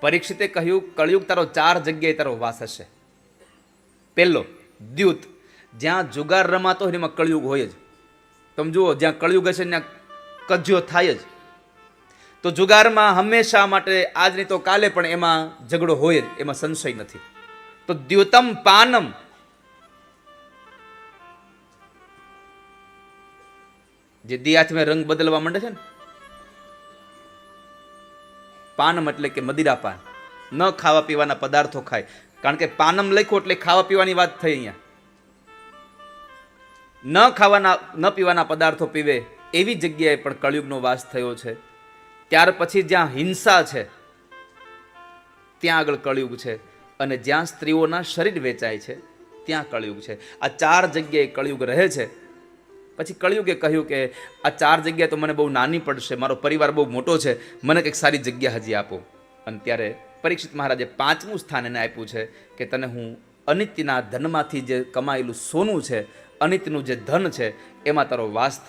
પરીક્ષિતે કહ્યું, કળિયુગ તારો ચાર જગ્યાએ તારો વાસ હશે. પહેલો, દ્યુત. જ્યાં જુગાર રમાતો હોય એમાં કળિયુગ હોય જ. તમે જુઓ, જ્યાં કળિયુગ હશે ત્યાં કજ્યો થાય જ. તો જુગારમાં હંમેશા માટે આજ નહીં તો કાલે પણ એમાં ઝઘડો હોય જ, એમાં સંશય નથી. તો દ્યુતમ પાનમ. જે દિયાથમે રંગ બદલવા માંડે છે ને પાનમ એટલે કે મદિરા પાન. ન ખાવા પીવાના પદાર્થો ખાય. કારણ કે પાનમ લખ્યું એટલે ખાવા પીવાની વાત થઈ અહીંયા. ન ખાવાના, ન પીવાના પદાર્થો પીવે એવી જગ્યાએ પણ કળિયુગનો વાસ થયો છે. ત્યાર પછી જ્યાં હિંસા છે, ત્યાં આગળ કળિયુગ છે અને જ્યાં સ્ત્રીઓના શરીર વેચાય છે, ત્યાં કળિયુગ છે. આ ચાર જગ્યાએ કળિયુગ રહે છે. પછી કળિયુગે કહ્યું કે આ ચાર જગ્યા તો મને બહુ નાની પડશે, મારો પરિવાર બહુ મોટો છે, મને કંઈક સારી જગ્યા હજી આપો. અને ત્યારે પરીક્ષિત મહારાજે પાંચમું સ્થાન એને આપ્યું છે કે તને હું અનિત્યના ધનમાંથી જે કમાયેલું સોનું છે, અનિત્યનું જે ધન છે, એમાં તારો વાસ થાય.